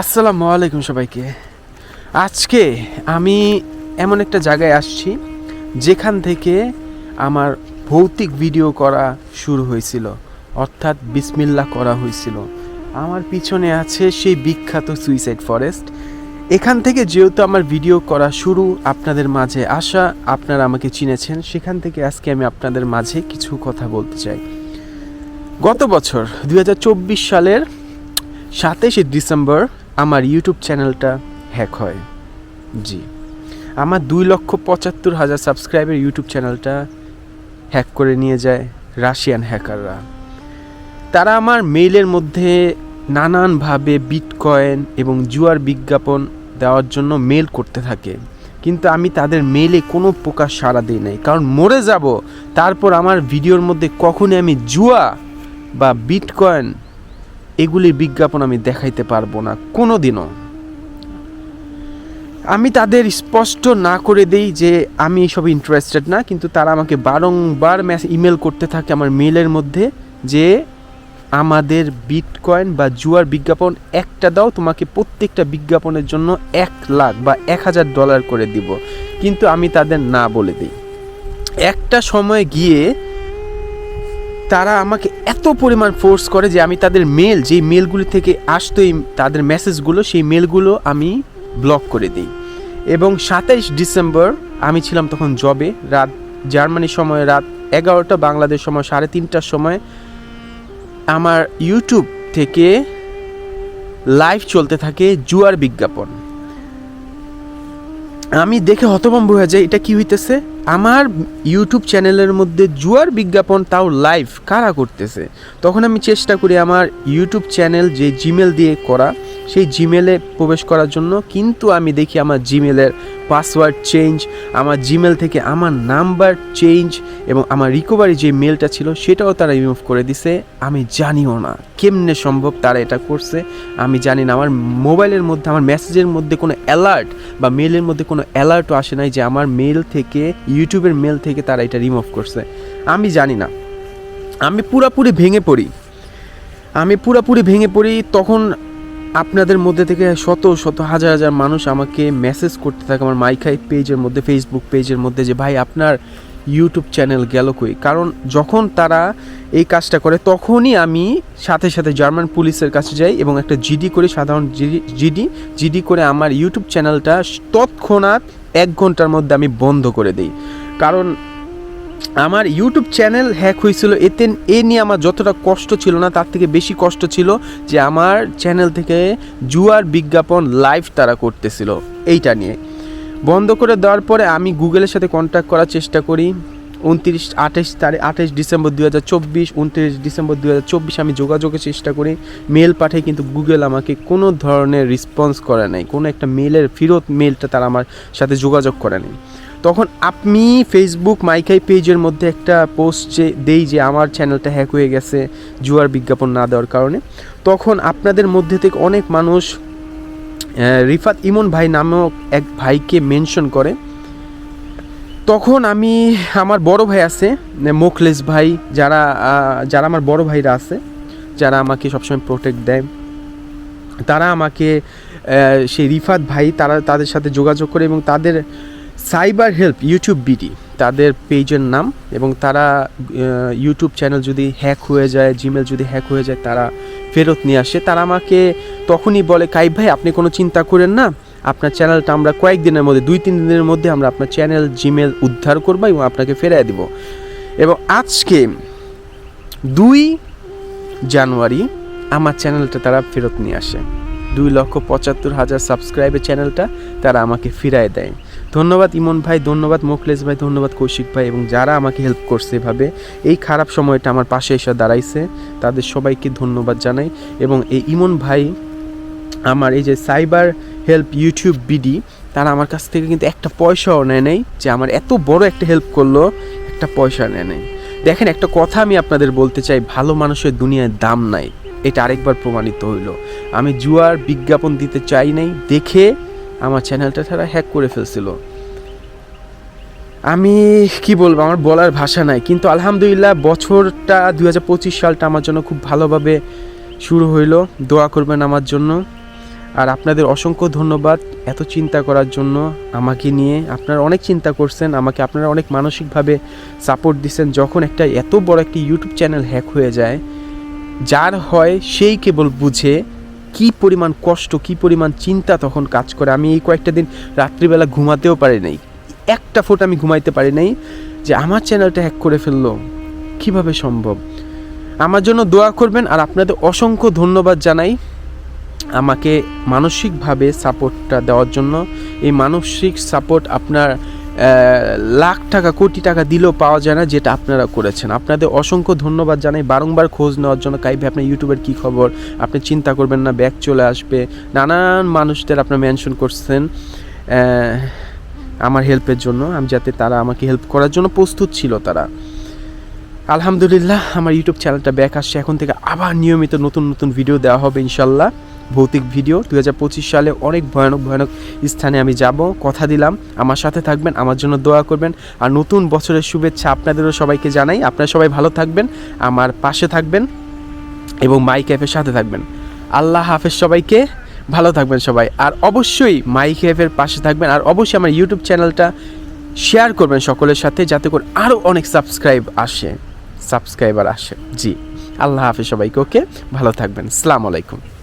আসসালামু আলাইকুম সবাইকে। আজকে আমি এমন একটা জায়গায় আসছি যেখান থেকে আমার ভৌতিক ভিডিও করা শুরু হয়েছিল, অর্থাৎ বিসমিল্লা করা হয়েছিল। আমার পিছনে আছে সেই বিখ্যাত সুইসাইড ফরেস্ট। এখান থেকে যেহেতু আমার ভিডিও করা শুরু আপনাদের মাঝে আসা, আপনারা আমাকে চিনেছেন, সেখান থেকে আজকে আমি আপনাদের মাঝে কিছু কথা বলতে চাই। গত বছর দু হাজার চব্বিশ সালের সাতাশে ডিসেম্বর আমার ইউটিউব চ্যানেলটা হ্যাক হয়। জি। আমার দুই লক্ষ পঁচাত্তর হাজার সাবস্ক্রাইবের ইউটিউব চ্যানেলটা হ্যাক করে নিয়ে যায় রাশিয়ান হ্যাকাররা তারা আমার মেইলের মধ্যে নানানভাবে বিটকয়েন এবং জুয়ার বিজ্ঞাপন দেওয়ার জন্য মেল করতে থাকে। কিন্তু আমি তাদের মেলে কোনো প্রকার সাড়া দিই নাই। কারণ মরে যাব, তারপর আমার ভিডিওর মধ্যে কখনই আমি জুয়া বা বিটকয়েন এগুলির বিজ্ঞাপন আমি দেখাইতে পারব না কোনো দিনও আমি তাদের স্পষ্ট না করে দেই যে আমি এইসব ইন্টারেস্টেড না, কিন্তু তারা আমাকে বারংবার মেস ইমেল করতে থাকে আমার মেলের মধ্যে যে আমাদের বিটকয়েন বা জুয়ার বিজ্ঞাপন একটা দাও, তোমাকে প্রত্যেকটা বিজ্ঞাপনের জন্য এক লাখ বা এক হাজার ডলার করে দিব। কিন্তু আমি তাদের না বলে দিই। একটা সময় গিয়ে তারা আমাকে এত পরিমাণ ফোর্স করে যে আমি তাদের মেল যেই মেলগুলি থেকে আসতো এই তাদের মেসেজগুলো সেই মেলগুলো আমি ব্লক করে দিই। এবং সাতাইশ ডিসেম্বর আমি ছিলাম তখন জবে রাত জার্মানির সময় রাত এগারোটা, বাংলাদেশ সময় সাড়ে তিনটার সময়। আমার ইউটিউব থেকে লাইভ চলতে থাকে জুয়ার বিজ্ঞাপন। আমি দেখে হতভম্ব হয়ে যাই, এটা কি হইতেছে? আমার ইউটিউব চ্যানেলের মধ্যে জুয়ার বিজ্ঞাপন তাও লাইভ কারা করতেছে? তখন আমি চেষ্টা করি আমার ইউটিউব চ্যানেল যে জিমেল দিয়ে করা। সেই জিমেলে প্রবেশ করার জন্য কিন্তু আমি দেখি আমার জিমেলের পাসওয়ার্ড চেঞ্জ আমার জিমেল থেকে আমার নাম্বার চেঞ্জ এবং আমার রিকভারি যে মেলটা ছিল সেটাও তারা রিমুভ করে দিছে। আমি জানিও না কেমনে সম্ভব তারা এটা করছে। আমি জানি না, আমার মোবাইলের মধ্যে, আমার মেসেজের মধ্যে কোনো অ্যালার্ট বা মেলের মধ্যে কোনো অ্যালার্টও আসে নাই যে আমার মেল থেকে ইউটিউবের মেল থেকে তারা এটা রিমুভ করছে। আমি জানি না। আমি পুরাপুরি ভেঙে পড়ি। আমি পুরাপুরি ভেঙে পড়ি, তখন আপনাদের মধ্যে থেকে শত শত হাজার হাজার মানুষ আমাকে মেসেজ করতে থাকে আমার মাইখাই পেজের মধ্যে ফেসবুক পেজের মধ্যে যে, ভাই, আপনার ইউটিউব চ্যানেল গেল কই? কারণ যখন তারা এই কাজটা করে, তখনই আমি সাথে সাথে জার্মান পুলিশের কাছে যাই এবং একটা জিডি করে, সাধারণ জিডি জিডি করে আমার ইউটিউব চ্যানেলটা তৎক্ষণাৎ এক ঘণ্টার মধ্যে আমি বন্ধ করে দিই। কারণ আমার ইউটিউব চ্যানেল হ্যাক হয়েছিল, এতে এ নিয়ে আমার যতটা কষ্ট ছিল না, তার থেকে বেশি কষ্ট ছিল যে আমার চ্যানেল থেকে জুয়ার বিজ্ঞাপন লাইভ তারা করতেছিল, এইটা নিয়ে। বন্ধ করে দেওয়ার পরে আমি গুগলের সাথে কন্ট্যাক্ট করার চেষ্টা করি। উনত্রিশ, আঠাশ তারিখ, আঠাশ ডিসেম্বর দু হাজার চব্বিশ, উনত্রিশ ডিসেম্বর দু হাজার চব্বিশ আমি যোগাযোগের চেষ্টা করি। মেল পাঠাই, কিন্তু গুগল আমাকে কোনো ধরনের রেসপন্স করে নাই, কোনো একটা মেলের ফেরত মেলটা তারা আমার সাথে যোগাযোগ করে নাই। তখন আপনি ফেসবুক মাইকাই পেজের মধ্যে একটা পোস্ট যে দেই যে আমার চ্যানেলটা হ্যাক হয়ে গেছে, জুয়ার বিজ্ঞাপন না দেওয়ার কারণে, তখন আপনাদের মধ্যে থেকে অনেক মানুষ রিফাত ইমন ভাই নামক এক ভাইকে মেনশন করে। তখন আমি, আমার বড় ভাই আছে মোখলেস ভাই, যারা যারা আমার বড় ভাইরা আছে, যারা আমাকে সবসময় প্রোটেক্ট দেয়। তারা আমাকে সেই রিফাত ভাই, তারা, তাদের সাথে যোগাযোগ করে এবং তাদের সাইবার হেল্প ইউটিউব বিডি, তাদের পেজের নাম এবং তারা ইউটিউব চ্যানেল যদি হ্যাক হয়ে যায়, জিমেল যদি হ্যাক হয়ে যায়, তারা ফেরত নিয়ে আসে। তারা আমাকে তখনই বলে, কাইব ভাই, আপনি কোনো চিন্তা করেন না। আপনার চ্যানেলটা আমরা কয়েকদিনের মধ্যে, দুই, তিন দিনের মধ্যে আমরা আপনার চ্যানেল, জিমেল উদ্ধার করব এবং আপনাকে ফেরাই দিব। এবং আজকে দুই জানুয়ারি আমার চ্যানেলটা তারা ফেরত নিয়ে আসে। দুই লক্ষ পঁচাত্তর হাজার সাবস্ক্রাইবের চ্যানেলটা তারা আমাকে ফিরায় দেয়। ধন্যবাদ ইমন ভাই, ধন্যবাদ মোখলেস ভাই, ধন্যবাদ কৌশিক ভাই এবং যারা আমাকে হেল্প করছে এভাবে। এই খারাপ সময়টা আমার পাশে এসে দাঁড়াইছে। তাদের সবাইকে ধন্যবাদ জানাই এবং এই ইমন ভাই, আমার এই যে সাইবার হেল্প ইউটিউব বিডি তারা আমার কাছ থেকে কিন্তু একটা পয়সাও নেয় নেই যে আমার এত বড় একটা হেল্প করল, একটা পয়সা নেয় নেই। দেখেন, একটা কথা আমি আপনাদের বলতে চাই, ভালো মানুষের দুনিয়ায় দাম নাই। এটা আরেকবার প্রমাণিত হইল। আমি জুয়ার বিজ্ঞাপন দিতে চাই নাই, দেখে আমার চ্যানেলটা তারা হ্যাক করে ফেলছিল। আমি কি বলব, আমার বলার ভাষা নাই, কিন্তু আলহামদুলিল্লাহ বছরটা দু হাজার পঁচিশ সালটা আমার জন্য খুব ভালোভাবে শুরু হইল, দোয়া করবেন আমার জন্য। আর আপনাদের অসংখ্য ধন্যবাদ এত চিন্তা করার জন্য আমাকে নিয়ে। আপনারা অনেক চিন্তা করছেন, আমাকে আপনারা অনেক মানসিকভাবে সাপোর্ট দিচ্ছেন। যখন একটা এত বড় একটি ইউটিউব চ্যানেল হ্যাক হয়ে যায়, যার হয় সেই কেবল বুঝে কি পরিমাণ কষ্ট, কি পরিমাণ চিন্তা তখন কাজ করে। আমি এই কয়েকটা দিন রাত্রিবেলা ঘুমাতেও পারি নাই। একটা ফোট আমি ঘুমাইতে পারি নাই যে আমার চ্যানেলটা হ্যাক করে ফেলল। কীভাবে সম্ভব? আমার জন্য দোয়া করবেন আর আপনাদের অসংখ্য ধন্যবাদ জানাই আমাকে মানসিকভাবে সাপোর্টটা দেওয়ার জন্য। এই মানসিক সাপোর্ট আপনার লাখ টাকা, কোটি টাকা দিলেও পাওয়া যায় না যেটা আপনারা করেছেন। আপনাদের অসংখ্য ধন্যবাদ জানাই। বারংবার খোঁজ নেওয়ার জন্য কাই ভাই, আপনার ইউটিউবের কী খবর? আপনি চিন্তা করবেন না, ব্যাগ চলে আসবে। নানান মানুষদের আপনার মেনশন করছেন আমার হেল্পের জন্য। আমি যাতে তারা আমাকে হেল্প করার জন্য প্রস্তুত ছিল তারা। আলহামদুলিল্লাহ, আমার ইউটিউব চ্যানেলটা ব্যাক আসছে। এখন থেকে আবার নিয়মিত নতুন নতুন ভিডিও দেওয়া হবে, ইনশাল্লাহ। ভৌতিক ভিডিও। দু হাজার পঁচিশ সালে অনেক ভয়ানক ভয়ানক স্থানে আমি যাব, কথা দিলাম। আমার সাথে থাকবেন, আমার জন্য দোয়া করবেন। আর নতুন বছরের শুভেচ্ছা আপনাদেরও সবাইকে জানাই। আপনারা সবাই ভালো থাকবেন, আমার পাশে থাকবেন এবং মাই ক্যাফের সাথে থাকবেন। আল্লাহ হাফেজ সবাইকে, ভালো থাকবেন সবাই। আর অবশ্যই মাই ক্যাফের পাশে থাকবেন। আর অবশ্যই আমার ইউটিউব চ্যানেলটা শেয়ার করবেন সকলের সাথে, যাতে করে আরও অনেক সাবস্ক্রাইব আসে। সাবস্ক্রাইবার আসে। জি, আল্লাহ হাফেজ সবাইকে, ওকে? ভালো থাকবেন। আসসালামু আলাইকুম।